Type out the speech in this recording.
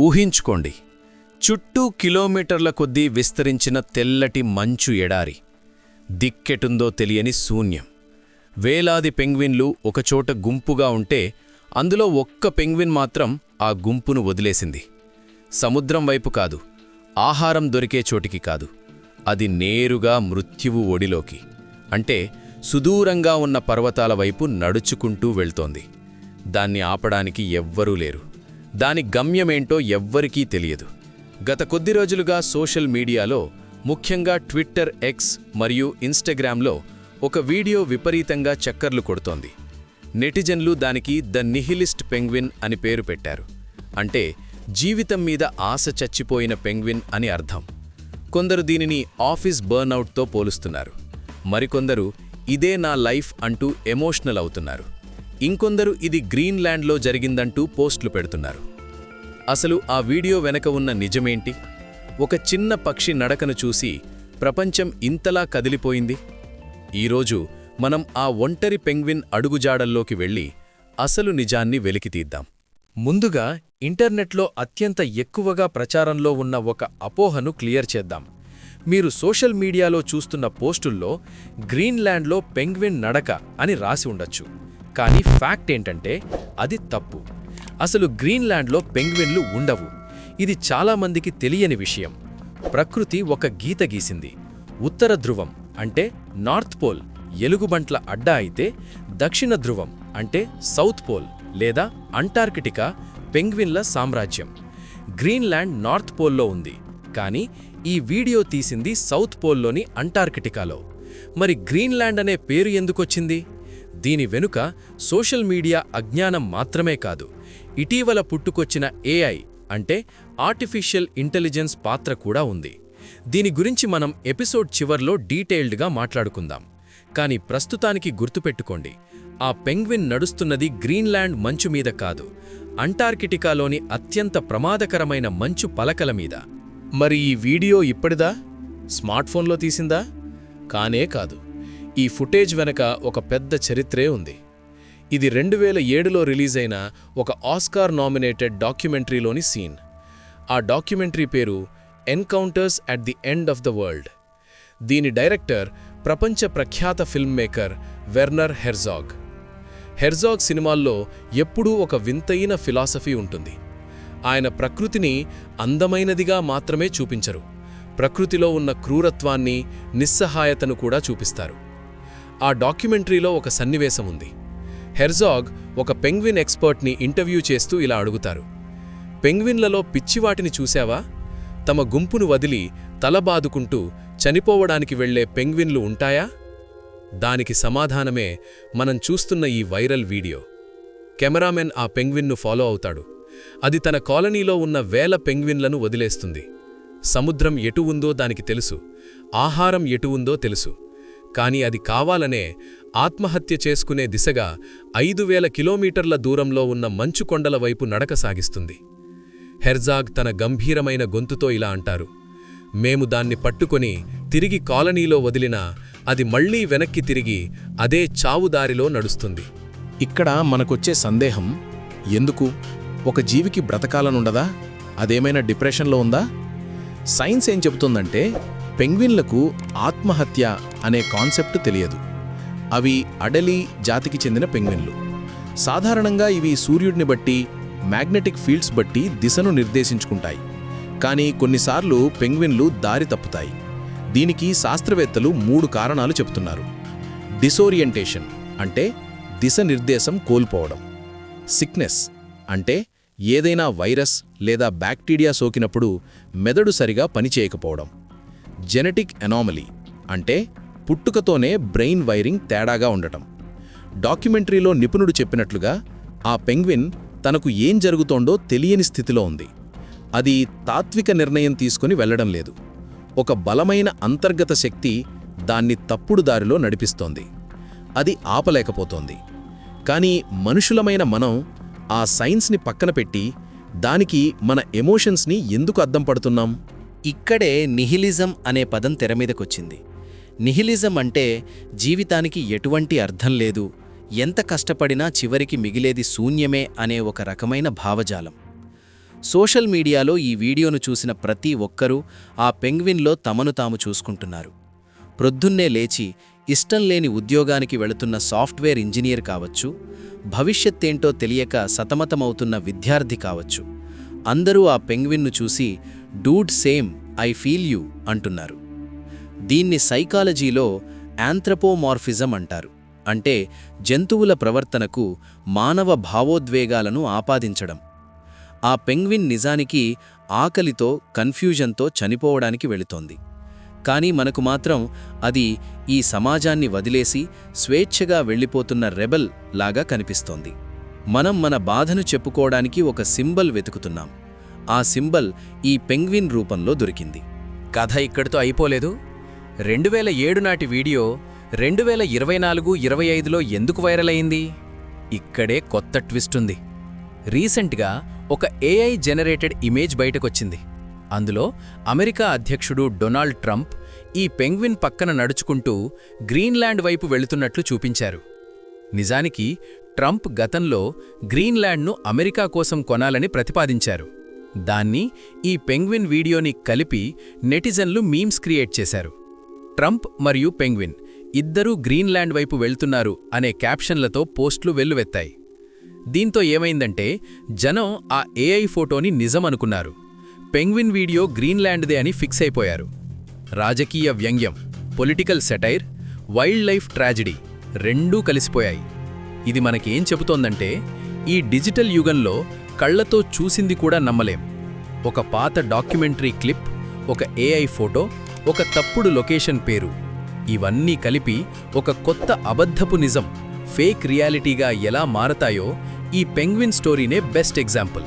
ఊహించుకోండి. చుట్టూ కిలోమీటర్ల కొద్దీ విస్తరించిన తెల్లటి మంచు ఎడారి. దిక్కెటుందో తెలియని శూన్యం. వేలాది పెంగ్విన్లు ఒకచోట గుంపుగా ఉంటే అందులో ఒక్క పెంగ్విన్ మాత్రం ఆ గుంపును వదిలేసింది. సముద్రం వైపు కాదు ఆహారం దొరికే చోటికి కాదు. అది నేరుగా మృత్యువు ఒడిలోకి. అంటే సుదూరంగా ఉన్న పర్వతాల వైపు నడుచుకుంటూ వెళ్తోంది. దాన్ని ఆపడానికి ఎవ్వరూ లేరు. దాని గమ్యమేంటో ఎవ్వరికీ తెలియదు. గత కొద్ది రోజులుగా సోషల్ మీడియాలో ముఖ్యంగా ట్విట్టర్ ఎక్స్ మరియు ఇన్స్టాగ్రామ్లో ఒక వీడియో విపరీతంగా చక్కర్లు కొడుతోంది. నెటిజన్లు దానికి ద నిహిలిస్ట్ పెంగ్విన్ అని పేరు పెట్టారు. అంటే జీవితం మీద ఆశ చచ్చిపోయిన పెంగ్విన్ అని అర్థం. కొందరు దీనిని ఆఫీస్ బర్నౌట్తో పోలుస్తున్నారు. మరికొందరు ఇదే నా లైఫ్ అంటూ ఎమోషనల్ అవుతున్నారు. ఇంకొందరు ఇది గ్రీన్లాండ్లో జరిగిందంటూ పోస్టులు పెడుతున్నారు. అసలు ఆ వీడియో వెనక ఉన్న నిజమేంటి? ఒక చిన్న పక్షి నడకను చూసి ప్రపంచం ఇంతలా కదిలిపోయింది? ఈరోజు మనం ఆ ఒంటరి పెంగ్విన్ అడుగుజాడల్లోకి వెళ్ళి అసలు నిజాన్ని వెలికితీద్దాం ముందుగా ఇంటర్నెట్లో అత్యంత ఎక్కువగా ప్రచారంలో ఉన్న ఒక అపోహను క్లియర్ చేద్దాం. మీరు సోషల్ మీడియాలో చూస్తున్న పోస్టుల్లో గ్రీన్లాండ్లో పెంగ్విన్ నడక అని రాసి ఉండొచ్చు. కానీ ఫ్యాక్ట్ ఏంటంటే అది తప్పు. అసలు గ్రీన్లాండ్లో పెంగ్విన్లు ఉండవు. ఇది చాలామందికి తెలియని విషయం. ప్రకృతి ఒక గీత గీసింది. ఉత్తర ధ్రువం అంటే నార్త్ పోల్ ఎలుగుబంట్ల అడ్డా అయితే దక్షిణ ధ్రువం అంటే సౌత్ పోల్ లేదా అంటార్కిటికా పెంగ్విన్ల సామ్రాజ్యం. గ్రీన్లాండ్ నార్త్ పోల్లో ఉంది. కానీ ఈ వీడియో తీసింది సౌత్ పోల్లోని అంటార్కిటికాలో. మరి గ్రీన్లాండ్ అనే పేరు ఎందుకొచ్చింది? దీని వెనుక సోషల్ మీడియా అజ్ఞానం మాత్రమే కాదు ఇటీవల పుట్టుకొచ్చిన ఏఐ అంటే ఆర్టిఫిషియల్ ఇంటెలిజెన్స్ పాత్ర కూడా ఉంది. దీని గురించి మనం ఎపిసోడ్ చివర్లో డీటెయిల్డ్గా మాట్లాడుకుందాం. కానీ ప్రస్తుతానికి గుర్తుపెట్టుకోండి ఆ పెంగ్విన్ నడుస్తున్నది గ్రీన్లాండ్ మంచు మీద కాదు అంటార్కిటికాలోని అత్యంత ప్రమాదకరమైన మంచు పలకల మీద. మరి ఈ వీడియో ఇప్పటిదా? స్మార్ట్ఫోన్లో తీసిందా? కానే కాదు. ఈ ఫుటేజ్ వెనక ఒక పెద్ద చరిత్రే ఉంది. ఇది రెండు వేల ఏడులో రిలీజ్ అయిన ఒక ఆస్కార్ నామినేటెడ్ డాక్యుమెంటరీలోని సీన్. ఆ డాక్యుమెంటరీ పేరు encounters at the end of the world. దీని డైరెక్టర్ ప్రపంచ ప్రఖ్యాత film maker Werner Herzog. Herzog సినిమాల్లో ఎప్పుడూ ఒక వింతైన ఫిలాసఫీ ఉంటుంది. ఆయన ప్రకృతిని అందమైనదిగా మాత్రమే చూపించరు. ప్రకృతిలో ఉన్న క్రూరత్వాన్ని నిస్సహాయతను కూడా చూపిస్తారు. ఆ డాక్యుమెంటరీలో ఒక సన్నివేశం ఉంది. హెర్జాగ్ ఒక పెంగ్విన్ ఎక్స్పర్ట్ని ఇంటర్వ్యూ చేస్తూ ఇలా అడుగుతారు. పెంగ్విన్లలో పిచ్చివాటిని చూశావా? తమ గుంపును వదిలి తల బాదుకుంటూ చనిపోవడానికి వెళ్ళే పెంగ్విన్లు ఉంటాయా? దానికి సమాధానమే మనం చూస్తున్న ఈ వైరల్ వీడియో. కెమెరామెన్ ఆ పెంగ్విన్ను ఫాలో అవుతాడు. అది తన కాలనీలో ఉన్న వేల పెంగ్విన్లను వదిలేస్తుంది. సముద్రం ఎటు ఉందో దానికి తెలుసు. ఆహారం ఎటు ఉందో తెలుసు. కానీ అది కావాలనే ఆత్మహత్య చేసుకునే దిశగా ఐదు వేల కిలోమీటర్ల దూరంలో ఉన్న మంచు కొండల వైపు నడక సాగిస్తుంది. హెర్జాగ్ తన గంభీరమైన గొంతుతో ఇలా అంటారు మేము దాన్ని పట్టుకొని తిరిగి కాలనీలో వదిలినా అది మళ్ళీ వెనక్కి తిరిగి అదే చావుదారిలో నడుస్తుంది. ఇక్కడ మనకొచ్చే సందేహం ఎందుకు? ఒక జీవికి బ్రతకాలనుండదా? అదేమైనా డిప్రెషన్లో ఉందా? సైన్స్ ఏం చెబుతుందంటే పెంగ్విన్లకు ఆత్మహత్య అనే కాన్సెప్ట్ తెలియదు. అవి అడలి జాతికి చెందిన పెంగ్విన్లు. సాధారణంగా ఇవి సూర్యుడిని బట్టి మ్యాగ్నెటిక్ ఫీల్డ్స్ బట్టి దిశను నిర్దేశించుకుంటాయి. కానీ కొన్నిసార్లు పెంగ్విన్లు దారి తప్పుతాయి. దీనికి శాస్త్రవేత్తలు మూడు కారణాలు చెబుతున్నారు. డిసోరియంటేషన్ అంటే దిశ నిర్దేశం కోల్పోవడం. సిక్నెస్ అంటే ఏదైనా వైరస్ లేదా బ్యాక్టీరియా సోకినప్పుడు మెదడు సరిగా పనిచేయకపోవడం. జెనెటిక్ ఎనామలీ అంటే పుట్టుకతోనే బ్రెయిన్ వైరింగ్ తేడాగా ఉండటం. డాక్యుమెంటరీలో నిపుణుడు చెప్పినట్లుగా ఆ పెంగ్విన్ తనకు ఏం జరుగుతోందో తెలియని స్థితిలో ఉంది. అది తాత్విక నిర్ణయం తీసుకుని వెళ్ళడం లేదు. ఒక బలమైన అంతర్గత శక్తి దాన్ని తప్పుడు దారిలో నడిపిస్తోంది. అది ఆపలేకపోతోంది. కానీ మనుషులమైన మనం ఆ సైన్స్ని పక్కన పెట్టి దానికి మన ఎమోషన్స్ని ఎందుకు అద్దం పడుతున్నాం? ఇక్కడే నిహిలిజం అనే పదం తెరమీదకొచ్చింది నిహిలిజం అంటే జీవితానికి ఎటువంటి అర్థం లేదు ఎంత కష్టపడినా చివరికి మిగిలేది శూన్యమే అనే ఒక రకమైన భావజాలం. సోషల్ మీడియాలో ఈ వీడియోను చూసిన ప్రతి ఒక్కరూ ఆ పెంగ్విన్లో తమను తాము చూసుకుంటున్నారు. ప్రొద్దున్నే లేచి ఇష్టం లేని ఉద్యోగానికి వెళుతున్న సాఫ్ట్వేర్ ఇంజనీర్ కావచ్చు భవిష్యత్తేంటో తెలియక సతమతమవుతున్న విద్యార్థి కావచ్చు. అందరూ ఆ పెంగ్విన్ను చూసి dude same I feel you అంటున్నారు. దీన్ని సైకాలజీలో యాంథ్రపోమార్ఫిజం అంటారు. అంటే జంతువుల ప్రవర్తనకు మానవ భావోద్వేగాలను ఆపాదించడం. ఆ పెంగ్విన్ నిజానికి ఆకలితో కన్ఫ్యూజన్తో చనిపోవడానికి వెళుతోంది. కానీ మనకు మాత్రం అది ఈ సమాజాన్ని వదిలేసి స్వేచ్ఛగా వెళ్ళిపోతున్న రెబల్ లాగా కనిపిస్తోంది. మనం మన బాధను చెప్పుకోవడానికి ఒక సింబల్ వెతుకుతున్నాం. ఆ సింబల్ ఈ పెంగ్విన్ రూపంలో దొరికింది. కథ ఇక్కడితో అయిపోలేదు. రెండు వేల ఏడు నాటి వీడియో రెండు వేల ఇరవై నాలుగు ఇరవై ఐదులో ఎందుకు వైరల్ అయింది? ఇక్కడే కొత్త ట్విస్ట్ ఉంది. రీసెంట్గా ఒక ఏఐ జనరేటెడ్ ఇమేజ్ బయటకొచ్చింది. అందులో అమెరికా అధ్యక్షుడు డొనాల్డ్ ట్రంప్ ఈ పెంగ్విన్ పక్కన నడుచుకుంటూ గ్రీన్లాండ్ వైపు వెళుతున్నట్లు చూపించారు. నిజానికి ట్రంప్ గతంలో గ్రీన్లాండ్ను అమెరికా కోసం కొనాలని ప్రతిపాదించారు. దాన్ని ఈ పెంగ్విన్ వీడియోని కలిపి నెటిజన్లు మీమ్స్ క్రియేట్ చేశారు. ట్రంప్ మరియు పెంగ్విన్ ఇద్దరూ గ్రీన్లాండ్ వైపు వెళ్తున్నారు అనే క్యాప్షన్లతో పోస్టులు వెల్లువెత్తాయి. దీంతో ఏమైందంటే జనం ఆ ఏఐ ఫోటోని నిజమనుకున్నారు. పెంగ్విన్ వీడియో గ్రీన్లాండ్దే అని ఫిక్స్ అయిపోయారు. రాజకీయ వ్యంగ్యం political satire wildlife tragedy రెండూ కలిసిపోయాయి. ఇది మనకేం చెబుతోందంటే ఈ డిజిటల్ యుగంలో కళ్ళతో చూసింది కూడా నమ్మలేం. ఒక పాత డాక్యుమెంటరీ క్లిప్ ఒక ఏఐ ఫోటో ఒక తప్పుడు లొకేషన్ పేరు ఇవన్నీ కలిపి ఒక కొత్త అబద్ధపు నిజం ఫేక్ రియాలిటీగా ఎలా మారతాయో ఈ పెంగ్విన్ స్టోరీనే బెస్ట్ ఎగ్జాంపుల్.